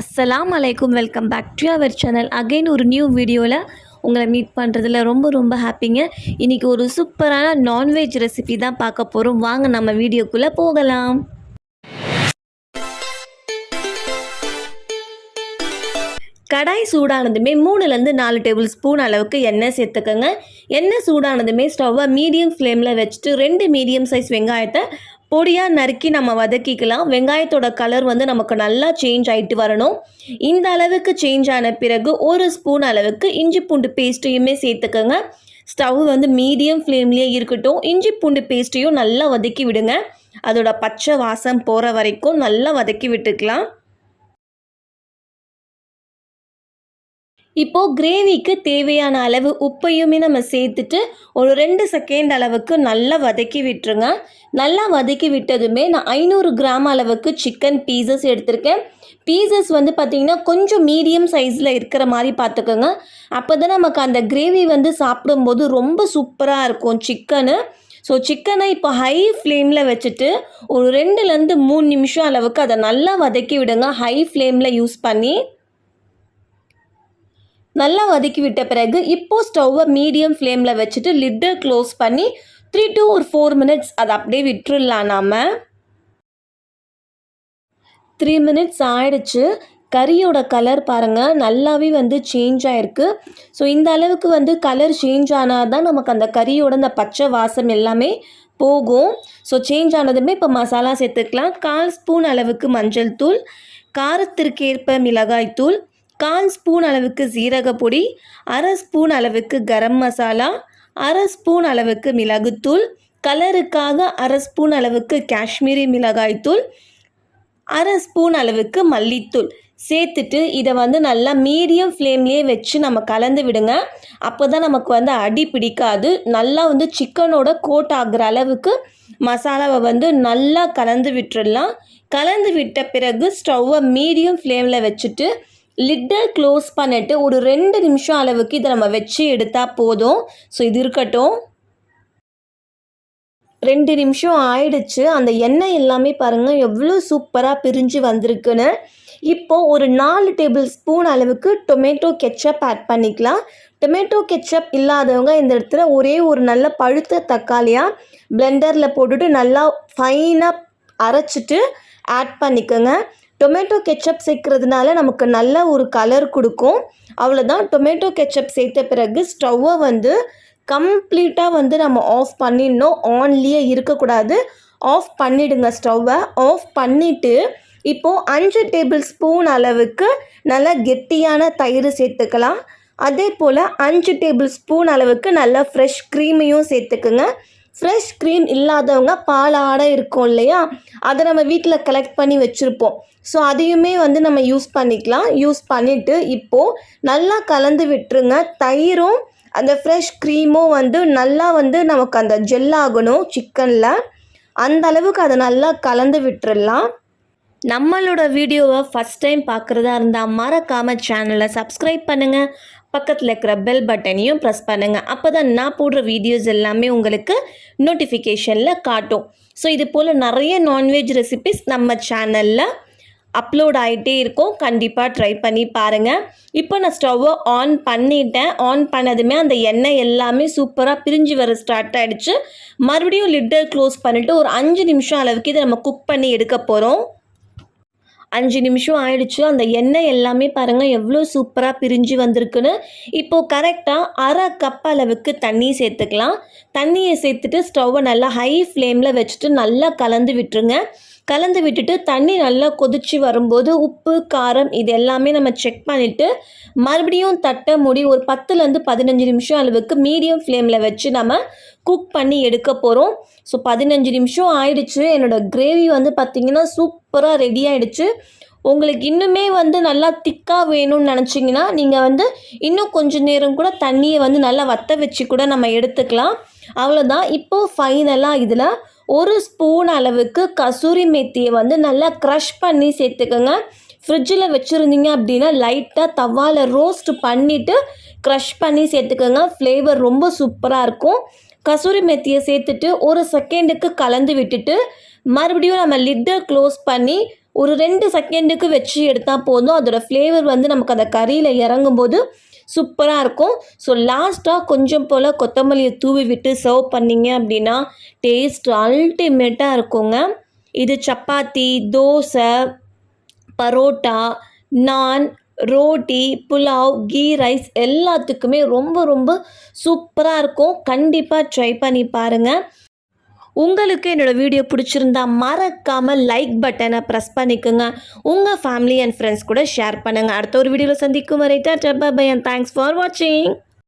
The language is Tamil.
அஸ்ஸலாம் அலைக்கும் welcome back to our channel again ஒரு நியூ வீடியோவில் உங்களை மீட் பண்ணுறதுல ரொம்ப ரொம்ப ஹாப்பிங்க இன்றைக்கி ஒரு சூப்பரான நான்வெஜ் ரெசிபி தான் பார்க்க போகிறோம் வாங்க நம்ம வீடியோக்குள்ளே போகலாம். கடாய் சூடானதுமே மூணுலேருந்து நாலு டேபிள் ஸ்பூன் அளவுக்கு எண்ணெய் சேர்த்துக்கோங்க. எண்ணெய் சூடானதுமே ஸ்டவ்வை மீடியம் ஃப்ளேமில் வச்சுட்டு ரெண்டு மீடியம் சைஸ் வெங்காயத்தை பொடியாக நறுக்கி நம்ம வதக்கிக்கலாம். வெங்காயத்தோட கலர் வந்து நமக்கு நல்லா சேஞ்ச் ஆகிட்டு வரணும். இந்த அளவுக்கு சேஞ்ச் ஆன பிறகு ஒரு ஸ்பூன் அளவுக்கு இஞ்சி பூண்டு பேஸ்ட்டையுமே சேர்த்துக்கோங்க. ஸ்டவ் வந்து மீடியம் ஃப்ளேம்லேயே இருக்கட்டும். இஞ்சி பூண்டு பேஸ்ட்டையும் நல்லா வதக்கி விடுங்க. அதோட பச்சை வாசம் போகிற வரைக்கும் நல்லா வதக்கி விட்டுக்கலாம். இப்போது கிரேவிக்கு தேவையான அளவு உப்பையுமே நம்ம சேர்த்துட்டு ஒரு ரெண்டு செகண்ட் அளவுக்கு நல்லா வதக்கி விட்டுருங்க. நல்லா வதக்கி விட்டதுமே நான் ஐநூறு கிராம் அளவுக்கு சிக்கன் பீசஸ் எடுத்திருக்கேன். பீசஸ் வந்து பார்த்திங்கன்னா கொஞ்சம் மீடியம் சைஸில் இருக்கிற மாதிரி பார்த்துக்கோங்க அப்போ தான் நமக்கு அந்த கிரேவி வந்து சாப்பிடும்போது ரொம்ப சூப்பராக இருக்கும் சிக்கனு ஸோ சிக்கனை இப்போ ஹை ஃப்ளேமில் வச்சுட்டு ஒரு ரெண்டுலேருந்து மூணு நிமிஷம் அளவுக்கு அதை நல்லா வதக்கி விடுங்க. ஹை ஃப்ளேமில் யூஸ் பண்ணி நல்லா வதக்கி விட்ட பிறகு இப்போது ஸ்டவ்வை மீடியம் ஃப்ளேமில் வச்சுட்டு லிட்டை க்ளோஸ் பண்ணி த்ரீ டு ஒரு ஃபோர் மினிட்ஸ் அதை அப்படியே விட்டுறலாம் நாம். த்ரீ மினிட்ஸ் ஆயிடுச்சு. கறியோட கலர் பாருங்கள் நல்லாவே வந்து சேஞ்ச் ஆகிருக்கு ஸோ இந்த அளவுக்கு வந்து கலர் சேஞ்ச் ஆனால் தான் நமக்கு அந்த கறியோட அந்த பச்சை வாசம் எல்லாமே போகும். ஸோ சேஞ்ச் ஆனதுமே இப்போ மசாலா சேர்த்துக்கலாம். கால் ஸ்பூன் அளவுக்கு மஞ்சள் தூள் காரத்திற்கேற்ப மிளகாய் தூள் கால் ஸ்பூன் அளவுக்கு சீரகப்பொடி அரை ஸ்பூன் அளவுக்கு கரம் மசாலா அரை ஸ்பூன் அளவுக்கு மிளகுத்தூள் கலருக்காக அரை ஸ்பூன் அளவுக்கு காஷ்மீரி மிளகாய்த்தூள் அரை ஸ்பூன் அளவுக்கு மல்லித்தூள். சேர்த்துட்டு இதை வந்து நல்லா மீடியம் ஃப்ளேம்லேயே வச்சு நம்ம கலந்து விடுங்க. அப்போ தான் நமக்கு வந்து அடி பிடிக்காது. நல்லா வந்து சிக்கனோட கோட் ஆகுற அளவுக்கு மசாலாவை வந்து நல்லா கலந்து விட்டுடலாம் கலந்து விட்ட பிறகு ஸ்டவ்வை மீடியம் ஃப்ளேமில் வச்சுட்டு லிட்டை க்ளோஸ் பண்ணிட்டு ஒரு ரெண்டு நிமிஷம் அளவுக்கு இதை நம்ம வச்சு எடுத்தால் போதும். ஸோ இது இருக்கட்டும். ரெண்டு நிமிஷம் ஆயிடுச்சு. அந்த எண்ணெய் எல்லாமே பாருங்கள் எவ்வளோ சூப்பராக பிரிஞ்சு வந்திருக்குன்னு. இப்போது ஒரு நாலு டேபிள் ஸ்பூன் அளவுக்கு டொமேட்டோ கெச்சப் ஆட் பண்ணிக்கலாம். டொமேட்டோ கெச்சப் இல்லாதவங்க இந்த இடத்துல ஒரே ஒரு நல்ல பழுத்த தக்காளியாக பிளெண்டரில் போட்டுட்டு நல்லா ஃபைனாக அரைச்சிட்டு ஆட் பண்ணிக்கோங்க. டொமேட்டோ கெச்சப் சேர்க்கறதுனால நமக்கு நல்ல ஒரு கலர் கொடுக்கும். அவ்வளோதான் டொமேட்டோ கெச்சப் சேர்த்த பிறகு ஸ்டவ்வை வந்து கம்ப்ளீட்டாக வந்து நம்ம ஆஃப் பண்ணிடணும். ஆன்லேயே இருக்கக்கூடாது. ஆஃப் பண்ணிவிடுங்க ஸ்டவ்வை ஆஃப் பண்ணிவிட்டு இப்போது அஞ்சு டேபிள் ஸ்பூன் அளவுக்கு நல்லா கெட்டியான தயிர் சேர்த்துக்கலாம். அதே போல் அஞ்சு டேபிள் ஸ்பூன் அளவுக்கு நல்லா ஃப்ரெஷ் க்ரீமையும் சேர்த்துக்குங்க. ஃப்ரெஷ் க்ரீம் இல்லாதவங்க பால் ஆடை இருக்கும் இல்லையா? அதை நம்ம வீட்டில் கலெக்ட் பண்ணி வச்சுருப்போம். ஸோ அதையுமே வந்து நம்ம யூஸ் பண்ணிக்கலாம். யூஸ் பண்ணிவிட்டு இப்போது நல்லா கலந்து விட்டுருங்க. தயிரும் அந்த ஃப்ரெஷ் க்ரீமும் வந்து நல்லா வந்து நமக்கு அந்த ஜெல் ஆகணும் சிக்கனில் அந்த அளவுக்கு அதை நல்லா கலந்து விட்டுறலாம். நம்மளோட வீடியோவை ஃபஸ்ட் டைம் பார்க்குறதா இருந்தால் மறக்காமல் சேனலை சப்ஸ்கிரைப் பண்ணுங்கள் பக்கத்தில் இருக்கிற பெல் பட்டனையும் ப்ரெஸ் பண்ணுங்கள் அப்போ தான் நான் போடுற வீடியோஸ் எல்லாமே உங்களுக்கு நோட்டிஃபிகேஷனில் காட்டும். ஸோ இது போல் நிறைய நான்வெஜ் ரெசிபிஸ் நம்ம சேனலில் அப்லோட் ஆகிட்டே இருக்கும். கண்டிப்பாக ட்ரை பண்ணி பாருங்கள் இப்போ நான் ஸ்டவ்வை ஆன் பண்ணிட்டேன். ஆன் பண்ணதுமே அந்த எண்ணெய் எல்லாமே சூப்பராக பிரிஞ்சு வர ஸ்டார்ட் ஆகிடுச்சு மறுபடியும் லிட்டர் க்ளோஸ் பண்ணிவிட்டு ஒரு அஞ்சு நிமிஷம் அளவுக்கு இதை நம்ம குக் பண்ணி எடுக்க போகிறோம் அஞ்சு நிமிஷம் ஆயிடுச்சு. அந்த எண்ணெய் எல்லாமே பாருங்கள் எவ்வளோ சூப்பராக பிரிஞ்சு வந்திருக்குன்னு. இப்போது கரெக்டாக அரை கப் அளவுக்கு தண்ணி சேர்த்துக்கலாம். தண்ணியை சேர்த்துட்டு ஸ்டவ்வை நல்லா ஹை ஃப்ளேமில் வச்சுட்டு நல்லா கலந்து விட்டுருங்க. கலந்து விட்டுட்டு தண்ணி நல்லா கொதிச்சு வரும்போது உப்பு காரம் இது எல்லாமே நம்ம செக் பண்ணிவிட்டு மறுபடியும் தட்டை மூடி ஒரு பத்துலேருந்து பதினஞ்சு நிமிஷம் அளவுக்கு மீடியம் ஃப்ளேமில் வச்சு நம்ம குக் பண்ணி எடுக்க போகிறோம் ஸோ பதினஞ்சு நிமிஷம் ஆயிடுச்சு. என்னோடய கிரேவி வந்து பார்த்திங்கன்னா சூப்பராக ரெடி ஆகிடுச்சு உங்களுக்கு இன்னுமே வந்து நல்லா திக்காக வேணும்னு நினச்சிங்கன்னா நீங்கள் வந்து இன்னும் கொஞ்சம் நேரம் கூட தண்ணியை வந்து நல்லா வற்ற வச்சு கூட நம்ம எடுத்துக்கலாம். அவ்வளோதான் இப்போது ஃபைனலாக இதில் ஒரு ஸ்பூன் அளவுக்கு கசூரி மெத்தியை வந்து நல்லா க்ரஷ் பண்ணி சேர்த்துக்கோங்க. ஃப்ரிட்ஜில் வச்சுருந்தீங்க அப்படின்னா லைட்டாக தவாவில் ரோஸ்ட் பண்ணிவிட்டு க்ரஷ் பண்ணி சேர்த்துக்கோங்க. ஃப்ளேவர் ரொம்ப சூப்பராக இருக்கும். கசூரி மெத்தியை சேர்த்துட்டு ஒரு செகண்டுக்கு கலந்து விட்டுட்டு மறுபடியும் நம்ம லிட்டை க்ளோஸ் பண்ணி ஒரு ரெண்டு செகண்டுக்கு வச்சு எடுத்தால் போதும். அதோடய ஃப்ளேவர் வந்து நமக்கு அந்த கறியில் இறங்கும்போது சூப்பராக இருக்கும். ஸோ லாஸ்ட்டாக கொஞ்சம் போல் கொத்தமல்லியை தூவி விட்டு சர்வ் பண்ணிங்க அப்படின்னா டேஸ்ட் அல்டிமேட்டாக இருக்குங்க. இது சப்பாத்தி தோசை பரோட்டா நான் ரோட்டி புலாவ் கீ ரைஸ் எல்லாத்துக்குமே ரொம்ப ரொம்ப சூப்பராக இருக்கும். கண்டிப்பாக ட்ரை பண்ணி பாருங்கள் உங்களுக்கு என்னோடய வீடியோ பிடிச்சிருந்தா மறக்காமல் லைக் பட்டனை ப்ரெஸ் பண்ணிக்கோங்க. உங்கள் ஃபேமிலி அண்ட் ஃப்ரெண்ட்ஸ் கூட ஷேர் பண்ணுங்கள் அடுத்த ஒரு வீடியோவில் சந்திக்கும் வரை டாட்டா பை அண்ட் தேங்க்ஸ் ஃபார் வாட்சிங்